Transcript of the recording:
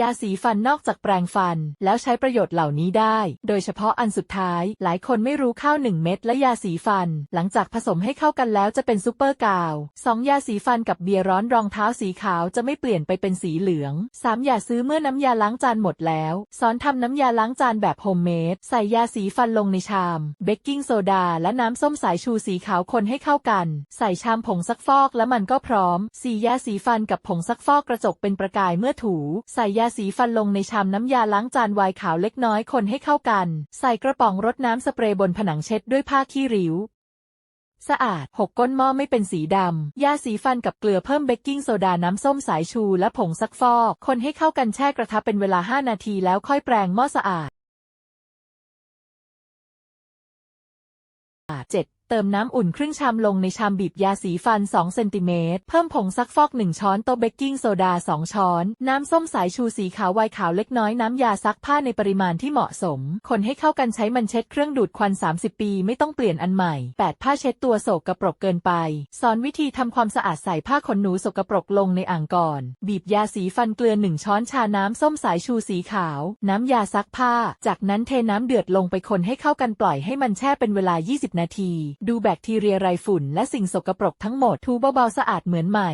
ยาสีฟันนอกจากแปรงฟัน แล้วใช้ประโยชน์เหล่านี้ได้ โดยเฉพาะอันสุดท้าย หลายคนไม่รู้ข้าวหนึ่งเม็ดและยาสีฟัน หลังจากผสมให้เข้ากันแล้วจะเป็นซูเปอร์กาวสองยาสีฟันกับเบียร์ร้อนรองเท้าสีขาวจะไม่เปลี่ยนไปเป็นสีเหลืองสามอย่าซื้อเมื่อน้ำยาล้างจานหมดแล้วสอนทำน้ำยาล้างจานแบบโฮมเมดใส่ยาสีฟันลงในชาม เบกกิ้งโซดาและน้ำส้มสายชูสีขาวคนให้เข้ากัน ใส่ชามผงซักฟอกและมันก็พร้อมสียาสีฟันกับผงซักฟอกกระจกเป็นประกายเมื่อถู ใส่ยาาสีฟันลงในชามน้ำยาล้างจานไวน์ขาวเล็กน้อยคนให้เข้ากัน ใส่กระป๋องรดน้ำสเปรย์บนผนังเช็ดด้วยผ้าขี้ริ้ว สะอาดหกก้นหม้อไม่เป็นสีดำ ยาสีฟันกับเกลือเพิ่มเบกกิ้งโซดาน้ำส้มสายชูและผงซักฟอก คนให้เข้ากันแช่กระทะเป็นเวลา 5 นาทีแล้วค่อยแปรงหม้อสะอาด 7. เติมน้ำอุ่นครึ่งชามลงในชามบีบยาสีฟัน 2 เซนติเมตร เพิ่มผงซักฟอก 1 ช้อนโต๊ะเบกกิ้งโซดา 2 ช้อน น้ำส้มสายชูสีขาวไวน์ขาวเล็กน้อย น้ำยาซักผ้าในปริมาณที่เหมาะสม คนให้เข้ากันใช้มันเช็ดเครื่องดูดควัน 30 ปี ไม่ต้องเปลี่ยนอันใหม่ 8. ผ้าเช็ดตัวโสกกระปรกเกินไป สอนวิธีทำความสะอาดใส่ผ้าขนหนูสกปรกลงในอ่างก่อน บีบยาสีฟันเกลือ 1 ช้อนชาน้ำส้มสายชูสีขาว น้ำยาซักผ้า จากนั้นเทน้ำเดือดลงไปคนให้เข้ากันปล่อยให้มันแช่เป็นเวลา 20 นาทีดูแบคทีเรียไรฝุ่นและสิ่งสกปรกทั้งหมดทูเบาๆสะอาดเหมือนใหม่